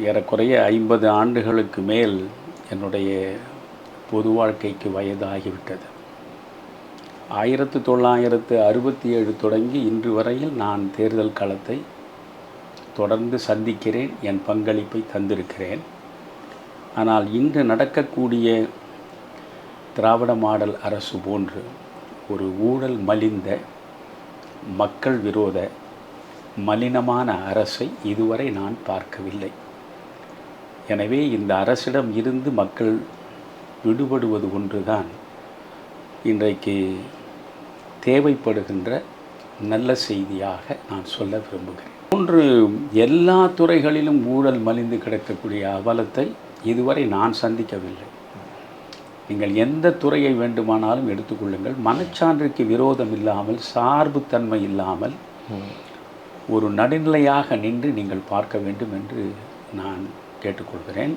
ஏறக்குறைய ஐம்பது ஆண்டுகளுக்கு மேல் என்னுடைய பொது வாழ்க்கைக்கு வயதாகிவிட்டது. ஆயிரத்து தொள்ளாயிரத்து அறுபத்தி ஏழு தொடங்கி இன்று வரையில் நான் தேர்தல் களத்தை தொடர்ந்து சந்திக்கிறேன் என் பங்களிப்பை தந்திருக்கிறேன். ஆனால் இன்று நடக்கக்கூடிய திராவிட மாடல் அரசு போன்று ஒரு ஊழல் மலிந்த மக்கள் விரோத மலினமான அரசை இதுவரை நான் பார்க்கவில்லை. எனவே இந்த அரசிடம் இருந்து மக்கள் விடுபடுவது ஒன்றுதான். இன்றைக்கு தேவைப்படுகின்ற நல்ல செய்தியாக நான் சொல்ல விரும்புகிறேன். ஒன்று எல்லா துறைகளிலும் ஊழல் மலிந்து கிடக்கக்கூடிய அவலத்தை இதுவரை நான் சந்திக்கவில்லை. நீங்கள் எந்த துறையை வேண்டுமானாலும் எடுத்துக்கொள்ளுங்கள். மனச்சான்றுக்கு விரோதம் இல்லாமல் சார்புத்தன்மை இல்லாமல் ஒரு நடுநிலையாக நின்று நீங்கள் பார்க்க வேண்டும் என்று நான் கேட்டுக்கொள்கிறேன்.